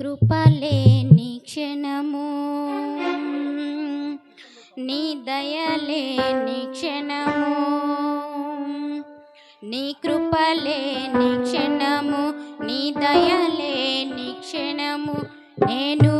కృపలేని క్షణము. నీ దయలేని క్షణము. నీ కృపలేని క్షణము. నీ దయలేని క్షణము. నేను